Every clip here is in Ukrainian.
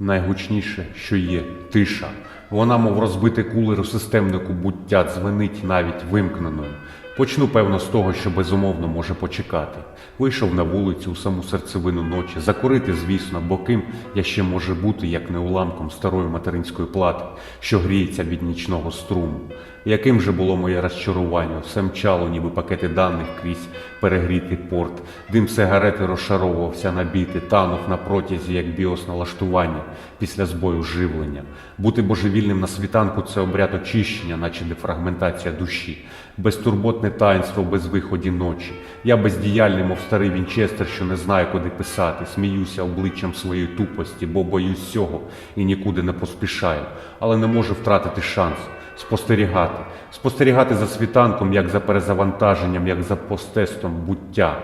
Найгучніше, що є, тиша. Вона, мов розбитий кулер у системнику буття, дзвенить навіть вимкненою. Почну, певно, з того, що безумовно може почекати. Вийшов на вулицю у саму серцевину ночі, закурити, звісно, бо ким я ще може бути, як не уламком старої материнської плати, що гріється від нічного струму. Яким же було моє розчарування, все мчало, ніби пакети даних крізь перегрітий порт, дим сигарети розшаровувався на біти, танув на протязі, як біос налаштування після збою живлення. Бути божевільним на світанку це обряд очищення, наче дефрагментація душі, безтурботне таїнство в безвиході ночі. Я бездіяльний, мов старий Вінчестер, що не знає, куди писати, сміюся обличчям своєї тупості, бо боюсь цього і нікуди не поспішаю, але не можу втратити шанс спостерігати, спостерігати за світанком, як за перезавантаженням, як за постестом буття.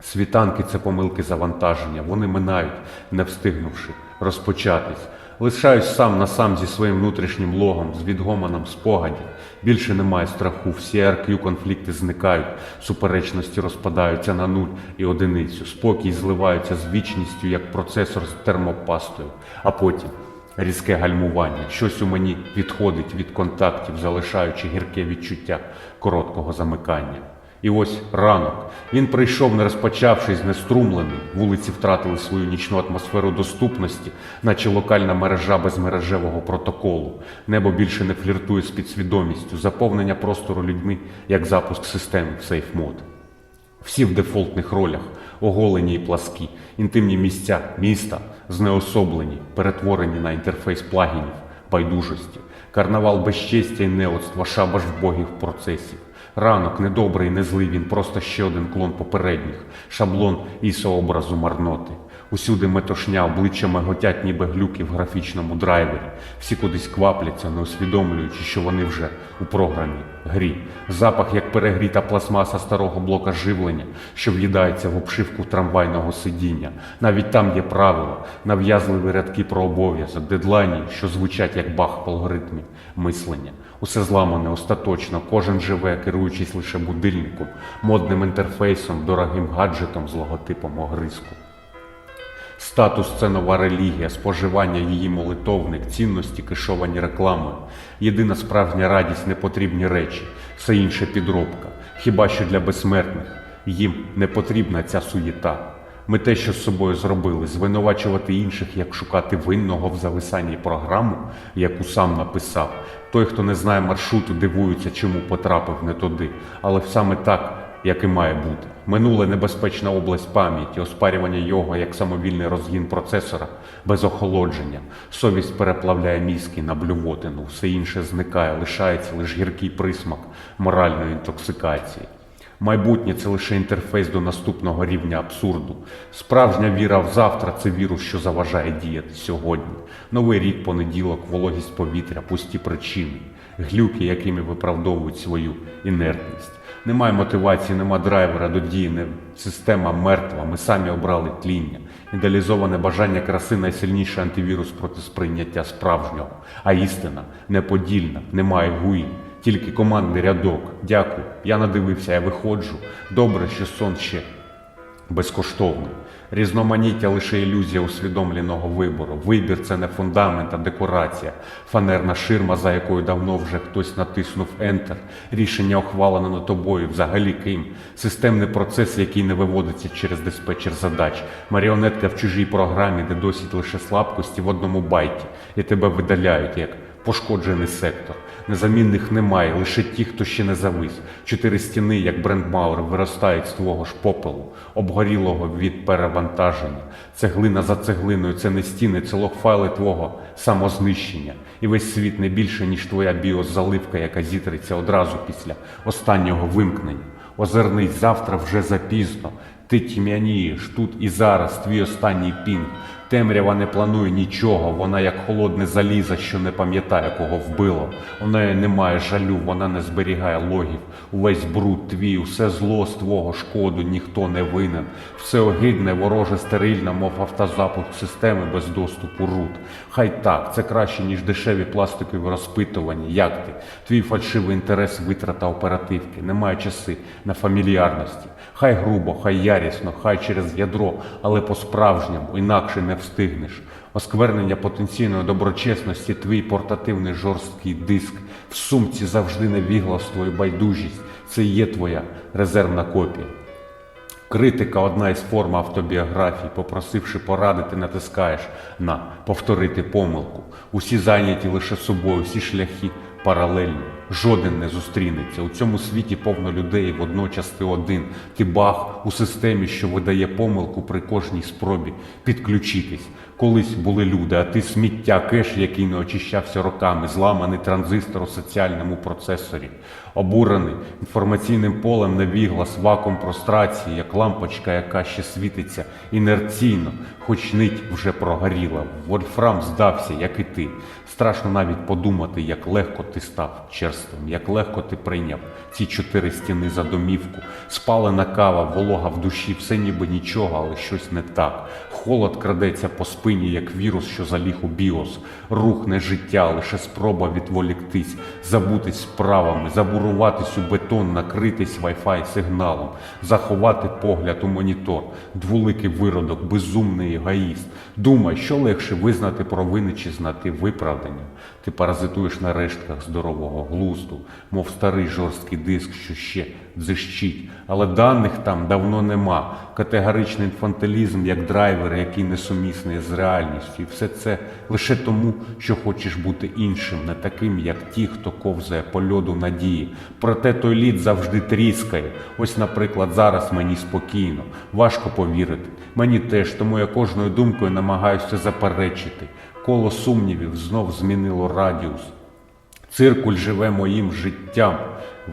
Світанки це помилки завантаження, вони минають, не встигнувши розпочатись. Лишаюсь сам на сам зі своїм внутрішнім логом, з відгомоном спогадів. Більше немає страху, всі RQ конфлікти зникають, суперечності розпадаються на нуль і одиницю. Спокій зливаються з вічністю, як процесор з термопастою, а потім різке гальмування. Щось у мені відходить від контактів, залишаючи гірке відчуття короткого замикання. І ось ранок. Він прийшов, не розпочавшись, неструмлений. Вулиці втратили свою нічну атмосферу доступності, наче локальна мережа без мережевого протоколу. Небо більше не фліртує з підсвідомістю, заповнення простору людьми, як запуск системи в сейф-мод. Всі в дефолтних ролях, оголені і пласкі, інтимні місця, міста, знеособлені, перетворені на інтерфейс плагінів, байдужості, карнавал безчестя і неоцтва, шабаш вбогих процесів. Ранок недобрий, не злий, він просто ще один клон попередніх, шаблон ісообразу марноти. Усюди метушня, обличчя миготять, ніби глюки в графічному драйвері. Всі кудись квапляться, не усвідомлюючи, що вони вже у програмі грі. Запах, як перегріта пластмаса старого блока живлення, що в'їдається в обшивку трамвайного сидіння. Навіть там є правила, нав'язливі рядки про обов'язок, дедлайні, що звучать як бах в алгоритмі мислення. Усе зламане остаточно, кожен живе, керуючись лише будильником, модним інтерфейсом, дорогим гаджетом з логотипом огризку. Статус це нова релігія, споживання її молитовник, цінності кишовані рекламою. Єдина справжня радість непотрібні речі, все інше підробка. Хіба що для безсмертних їм не потрібна ця суєта. Ми те, що з собою зробили, звинувачувати інших, як шукати винного в зависанні програму, яку сам написав. Той, хто не знає маршруту, дивується, чому потрапив не туди, але саме так як і має бути. Минуле небезпечна область пам'яті, оспарювання його як самовільний розгін процесора без охолодження. Совість переплавляє мізки на блювотину, все інше зникає, лишається лише гіркий присмак моральної інтоксикації. Майбутнє це лише інтерфейс до наступного рівня абсурду. Справжня віра в завтра це вірус, що заважає діяти сьогодні. Новий рік, понеділок, вологість повітря, пусті причини, глюки, якими виправдовують свою інертність. Немає мотивації, нема драйвера до дії, система мертва. Ми самі обрали тління. Ідеалізоване бажання краси найсильніший антивірус проти сприйняття справжнього. А істина неподільна, немає гуї, тільки командний рядок. Дякую. Я надивився, я виходжу. Добре, що сон ще безкоштовний. Різноманіття лише ілюзія усвідомленого вибору. Вибір це не фундамент, а декорація, фанерна ширма, за якою давно вже хтось натиснув Enter. Рішення ухвалено над тобою, взагалі ким. Системний процес, який не виводиться через диспетчер задач. Маріонетка в чужій програмі, де досить лише слабкості в одному байті, і тебе видаляють як пошкоджений сектор. Незамінних немає, лише ті, хто ще не завис. Чотири стіни, як брендмауер, виростають з твого ж попелу, обгорілого від перевантаження. Цеглина за цеглиною це не стіни, це логфайли твого самознищення. І весь світ не більше, ніж твоя біозаливка, яка зітриться одразу після останнього вимкнення. Озирнись завтра вже запізно. Ти тьмянієш тут і зараз твій останній пінг. Темрява не планує нічого, вона як холодне залізо, що не пам'ятає, кого вбило. У неї немає жалю, вона не зберігає логів. Увесь бруд твій, усе зло з твого шкоду, ніхто не винен. Все огидне, вороже, стерильне, мов автозапуск системи без доступу рут. Хай так, це краще, ніж дешеві пластикові розпитування. Як ти? Твій фальшивий інтерес, витрата оперативки. Немає часи на фамільярності. Хай грубо, хай ярісно, хай через ядро, але по-справжньому, інакше не встигнеш. Осквернення потенційної доброчесності, твій портативний жорсткий диск, в сумці завжди невігластво і байдужість. Це є твоя резервна копія. Критика одна із форм автобіографії, попросивши порадити, натискаєш на повторити помилку. Усі зайняті лише собою, всі шляхи паралельні. Жоден не зустрінеться. У цьому світі повно людей, водночас ти один. Ти баг у системі, що видає помилку при кожній спробі підключитись. Колись були люди, а ти сміття, кеш, який не очищався роками, зламаний транзистор у соціальному процесорі, обурений інформаційним полем невіглас, вакуум прострації, як лампочка, яка ще світиться інерційно, хоч нить вже прогоріла. Вольфрам здався, як і ти. Страшно навіть подумати, як легко ти став черствим, як легко ти прийняв ці чотири стіни за домівку. Спалена кава, волога в душі, все ніби нічого, але щось не так. Холод крадеться по спині, як вірус, що заліг у біос. Рух не життя, лише спроба відволіктись, забутись справами, забуруватись у бетон, накритись вайфай сигналом, заховати погляд у монітор, двуликий виродок, безумний егоїст. Думай, що легше визнати провини чи знати виправдання. Ти паразитуєш на рештках здорового глузду, мов старий жорсткий диск, що ще дзищить. Але даних там давно нема. Категоричний інфантилізм, як драйвер, який несумісний з реальністю. І все це лише тому, що хочеш бути іншим, не таким, як ті, хто ковзає по льоду надії. Проте той лід завжди тріскає. Ось, наприклад, зараз мені спокійно, важко повірити. Мені теж, тому я кожною думкою намагаюся заперечити. Коло сумнівів знов змінило радіус. Циркуль живе моїм життям,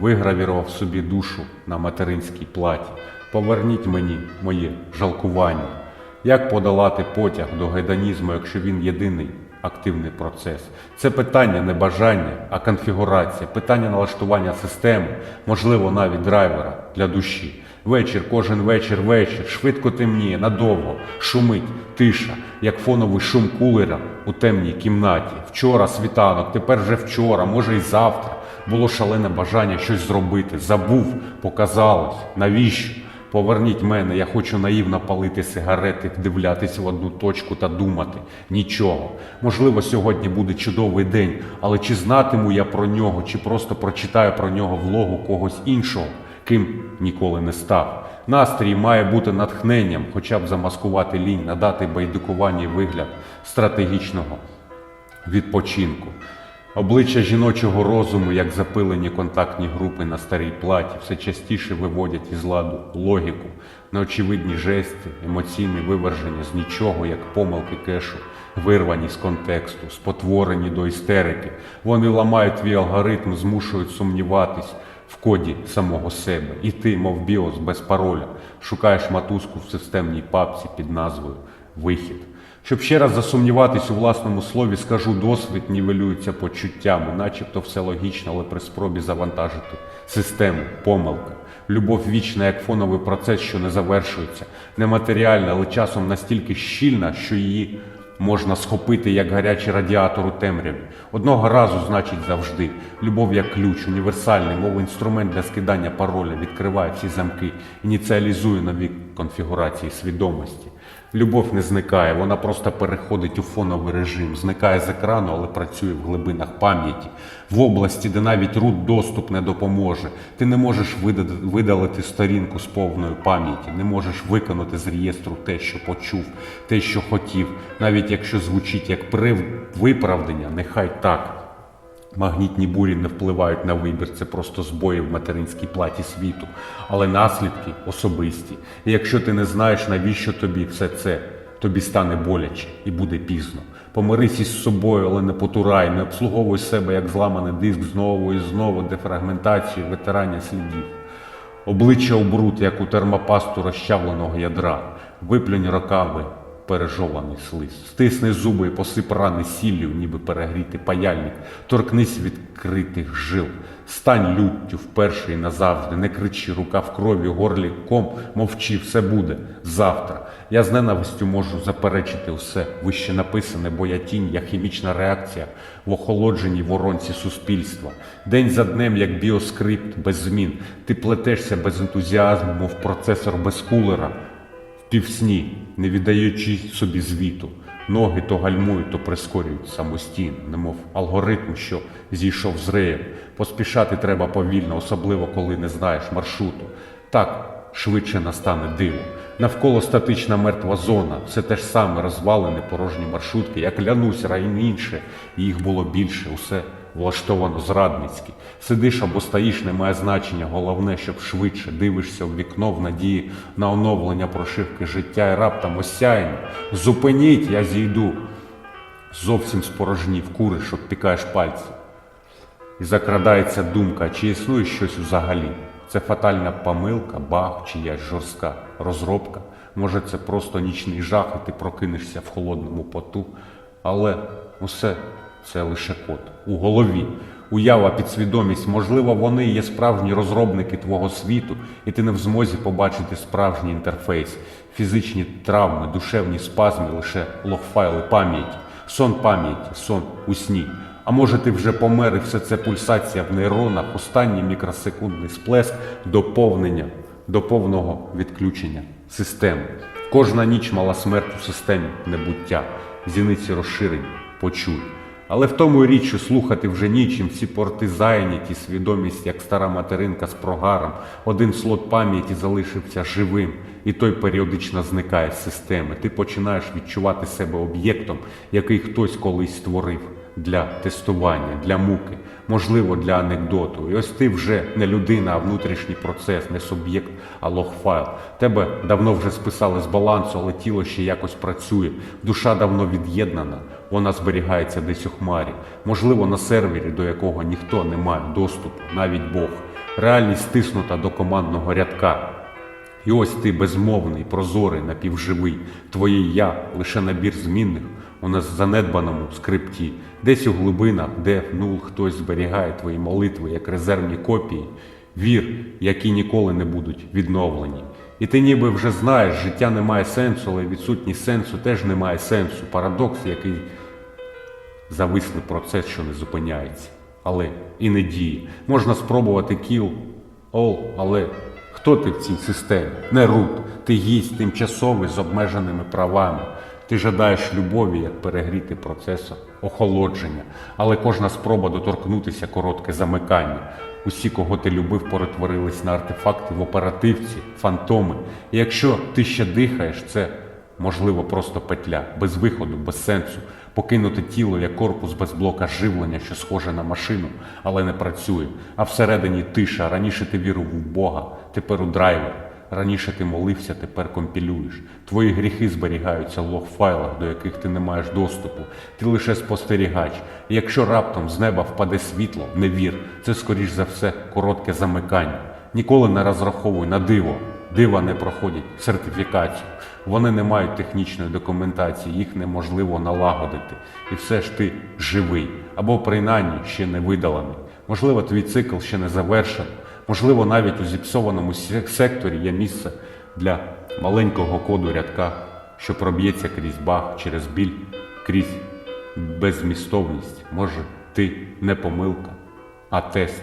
вигравірував собі душу на материнській платі. Поверніть мені моє жалкування. Як подолати потяг до гайданізму, якщо він єдиний активний процес? Це питання не бажання, а конфігурація, питання налаштування системи, можливо, навіть драйвера для душі. Вечір, кожен вечір, вечір, швидко темніє, надовго, шумить, тиша, як фоновий шум кулера у темній кімнаті. Вчора світанок, тепер вже вчора, може і завтра. Було шалене бажання щось зробити. Забув, показалось. Навіщо? Поверніть мене, я хочу наївно палити сигарети, вдивлятись в одну точку та думати. Нічого. Можливо, сьогодні буде чудовий день, але чи знатиму я про нього, чи просто прочитаю про нього влогу когось іншого, ким ніколи не став. Настрій має бути натхненням, хоча б замаскувати лінь, надати байдикуванні вигляд стратегічного відпочинку. Обличчя жіночого розуму, як запилені контактні групи на старій платі, все частіше виводять із ладу логіку, неочевидні жести, емоційне виверження з нічого, як помилки кешу, вирвані з контексту, спотворені до істерики. Вони ламають твій алгоритм, змушують сумніватись в коді самого себе. І ти, мов біос без пароля, шукаєш матузку в системній папці під назвою Вихід. Щоб ще раз засумніватись у власному слові, скажу, досвід нівелюється почуттями, начебто все логічно, але при спробі завантажити систему, помилка. Любов вічна, як фоновий процес, що не завершується, нематеріальна, але часом настільки щільна, що її можна схопити як гарячий радіатор у темряві. Одного разу, значить, завжди. Любов як ключ, універсальний, мов інструмент для скидання пароля, відкриває всі замки, ініціалізує нові конфігурації свідомості. Любов не зникає, вона просто переходить у фоновий режим, зникає з екрану, але працює в глибинах пам'яті, в області, де навіть рут доступ не допоможе. Ти не можеш вида- видалити сторінку з повною пам'яті, не можеш виконати з реєстру те, що почув, те, що хотів, навіть якщо звучить як виправдання, нехай так. Магнітні бурі не впливають на вибір, це просто збої в материнській платі світу, але наслідки особисті. І якщо ти не знаєш, навіщо тобі все це, тобі стане боляче і буде пізно. Помирись із собою, але не потурай, не обслуговуй себе як зламаний диск знову і знову дефрагментації, витирання слідів. Обличчя у бруд, як у термопасту розчавленого ядра, виплюнь роками пережований слиз. Стисни зуби і посип рани сіллю, ніби перегріти паяльник, торкнись відкритих жил, стань люттю вперше і назавжди, не кричи, рука в крові, горлі ком, мовчи, все буде завтра. Я з ненавистю можу заперечити все вище написане, бо я тінь, я хімічна реакція в охолодженій воронці суспільства. День за днем, як біоскрипт без змін, ти плетешся без ентузіазму, мов процесор без кулера півсні, не віддаючи собі звіту. Ноги то гальмують, то прискорюють самостійно, немов алгоритм, що зійшов з реєм. Поспішати треба повільно, особливо коли не знаєш маршруту. Так швидше настане диво. Навколо статична мертва зона, все те ж саме розвалені порожні маршрутки. Я клянусь раніше, їх було більше, усе влаштовано зрадницьки. Сидиш або стоїш, не має значення. Головне, щоб швидше дивишся в вікно в надії на оновлення прошивки життя і раптом осяяння. Зупиніть, я зійду. Зовсім спорожнів куриш, обпікаєш пальці. І закрадається думка, чи існує щось взагалі. Це фатальна помилка, баг, чиясь жорстка розробка. Може, це просто нічний жах, і ти прокинешся в холодному поту. Але усе це лише код у голові. Уява, підсвідомість, можливо, вони є справжні розробники твого світу, і ти не в змозі побачити справжній інтерфейс, фізичні травми, душевні спазми, лише логфайли пам'яті, сон пам'яті, сон у сні. А може ти вже помер і все це пульсація в нейронах, останній мікросекундний сплеск доповнення, до повного відключення системи. Кожна ніч мала смерть у системі небуття, зіниці розширені, почуй. Але в тому річ, що слухати вже нічим, всі порти зайняті, свідомість, як стара материнка з прогаром, один слот пам'яті залишився живим, і той періодично зникає з системи. Ти починаєш відчувати себе об'єктом, який хтось колись створив для тестування, для муки, можливо, для анекдоту. І ось ти вже не людина, а внутрішній процес, не суб'єкт, а логфайл. Тебе давно вже списали з балансу, але тіло ще якось працює. Душа давно від'єднана, вона зберігається десь у хмарі, можливо, на сервері, до якого ніхто не має доступу, навіть Бог. Реальність стиснута до командного рядка. І ось ти безмовний, прозорий, напівживий, твоє я лише набір змінних у нас занедбаному скрипті, десь у глибинах, де нул хтось зберігає твої молитви як резервні копії, вір, які ніколи не будуть відновлені. І ти ніби вже знаєш, життя не має сенсу, але відсутність сенсу теж не має сенсу. Парадокс, який завислий процес, що не зупиняється, але і не діє. Можна спробувати кіл, ол, але хто ти в цій системі? Не рут, ти гість тимчасовий з обмеженими правами. Ти жадаєш любові, як перегріти процесор охолодження, але кожна спроба доторкнутися коротке замикання. Усі, кого ти любив, перетворились на артефакти в оперативці, фантоми. І якщо ти ще дихаєш, це можливо просто петля, без виходу, без сенсу, покинути тіло як корпус без блока живлення, що схоже на машину, але не працює. А всередині тиша. Раніше ти вірив в Бога, тепер у драйвер. Раніше ти молився, тепер компілюєш. Твої гріхи зберігаються в лог-файлах, до яких ти не маєш доступу. Ти лише спостерігач. І якщо раптом з неба впаде світло, не вір. Це скоріш за все коротке замикання. Ніколи не розраховуй на диво. Дива не проходять сертифікацію. Вони не мають технічної документації, їх неможливо налагодити. І все ж ти живий або принаймні ще не видалений. Можливо, твій цикл ще не завершений. Можливо, навіть у зіпсованому секторі є місце для маленького коду рядка, що проб'ється крізь баг, через біль, крізь безмістовність. Може, ти не помилка, а тест.